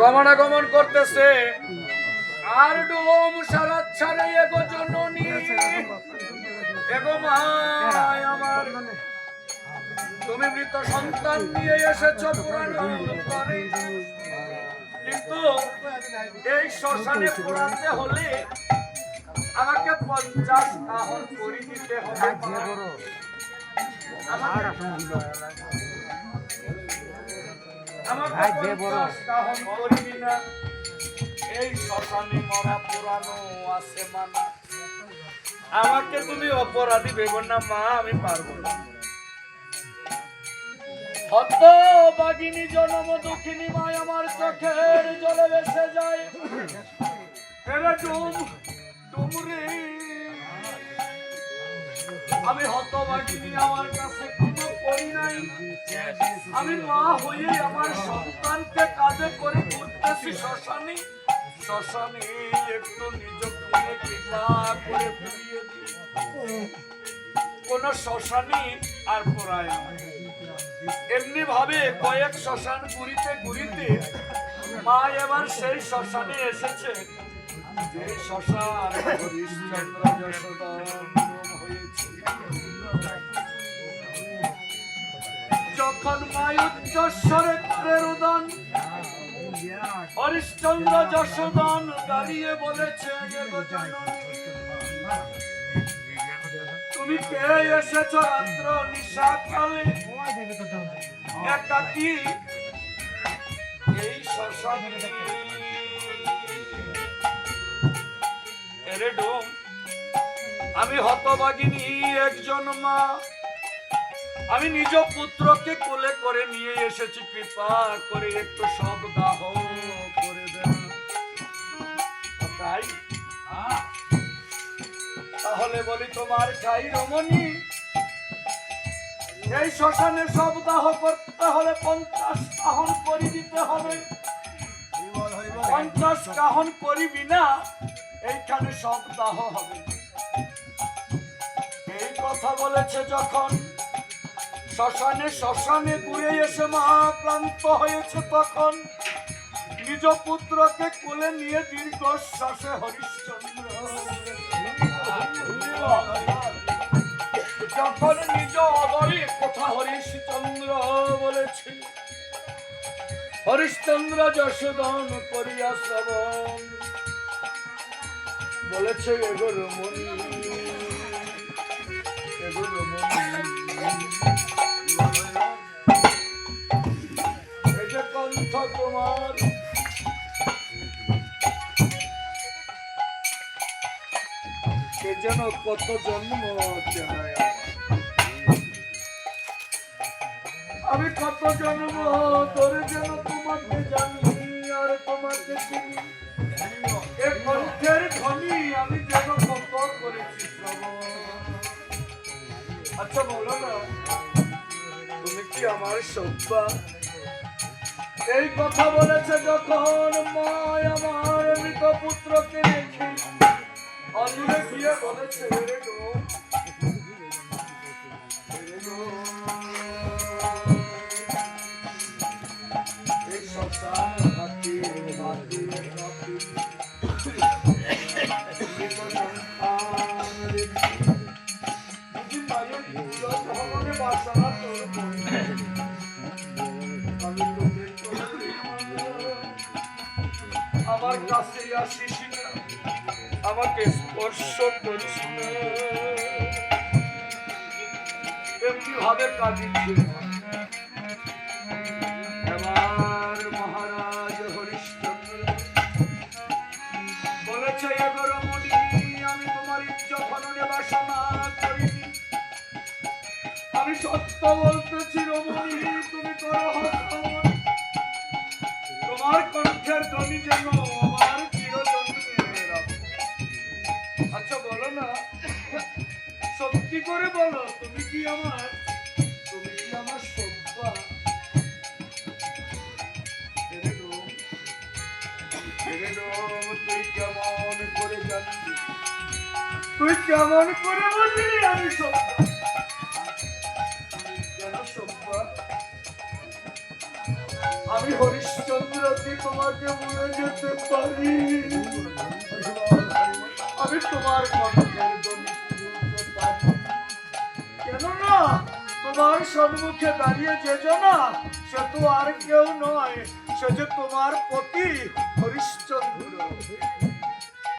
গমনাগমন করতেছে। আর ডোম সারা ছাড়ে এগো জননী। এগো মায় আমার তুমি মৃত সন্তান নিয়ে এসেছ পুরানো কিন্তু এই শ্মশানে পোড়াতে হলে আমাকে পঞ্চাশ আহন করে দিতে হবে আমাকে তুমি অপরাধী ভেবো না মা আমি পারব না। হত বাগিনী জনম দুঃখিনী মায় আমার চোখের জলে ভেসে যায়। এরা ডুম ডুমরে। আমি হত বাগিনী আমার কাছে করি নাই। আমি মা হয়ে আমার সন্তানকে কাজে করে করতেছি শ্মশানে। শ্মশানে একটু নিজ করে কৃপা করে ফিরিয়ে দিই। কোন শ্মশানে আর পড়ায় এমনি ভাবে কয়েক শ্মশান ঘুরিতে ঘুরিতে মা এবার সেই শ্মশানে এসেছে। শ্মশান হরিশ্চন্দ্র যশোদন্দন হয়েছে। যখন মায় উচ্চস্বরে প্রেরুদন হরিশ্চন্দ্র যশোদন দাঁড়িয়ে বলেছে "হে গো জননী, তুমি কে এসেছ রাত্র নিশা কালে একাকি এই ডোম আমি হতবাগিনী একজন মা। আমি নিজ পুত্রকে কোলে করে নিয়ে এসেছি, কৃপা করে একটু সব দাহ করে তাই? তাহলে বলি তোমার ঠাই রমণী, এই শ্মশানে সব দাহ করতে হলে পঞ্চাশ কাহন করি দিতে হবে। পঞ্চাশ কাহন করিবি না, এইখানে সব দাহ হবে। এই কথা বলেছে যখন শ্মশানে শ্মশানে ঘুরে এসে মা ক্লান্ত হয়েছে তখন। নিজ পুত্রকে কোলে নিয়ে দীর্ঘ শ্বাসে হরিশ্চন্দ্র যখন নিজ অদরে কথা হরিশ্চন্দ্র বলেছে, হরিশ্চন্দ্র যশোদন করিয়া শ্রবণ। বলেছে, এগোর মনি এগোর মনি যে তোমার কে যেন কত জন্ম আমি কত জন্ম ধরে যেন তোমাকে জানি, আর তোমাকে চিনি। এ কণ্ঠের ধ্বনি আমি যেন কত করেছি আচ্ছা বলো না তুমি কি আমার সব্বা? এই কথা বলেছে যখন মায় আমার মৃত পুত্রকে রেখে অদূরে গিয়ে বলেছে রে কাছে আসিস না আমাকে স্পর্শ করিস এমনি ভাবে হরিশ্চন্দ্র, বলেছে এগো রমণী আমি তোমার বাসনা করিনি। আমি সত্য বলতেছি তুমি করো তোমার কণ্ঠের ধ্বনি যেন সত্যি করে বলো? তুমি কি আমার তুমি কি আমার রোম, তুই কেমন করে জানবি? তুই আমি সব্বা আমি হরিশ্চন্দ্রকে তোমাকে বলে যেতে পারি। আমি তোমার কণ্ঠের তোমার সম্মুখে দাঁড়িয়ে যে না, সে তো আর কেউ নয়, সে যে তোমার পতি হরিশ্চন্দ্র।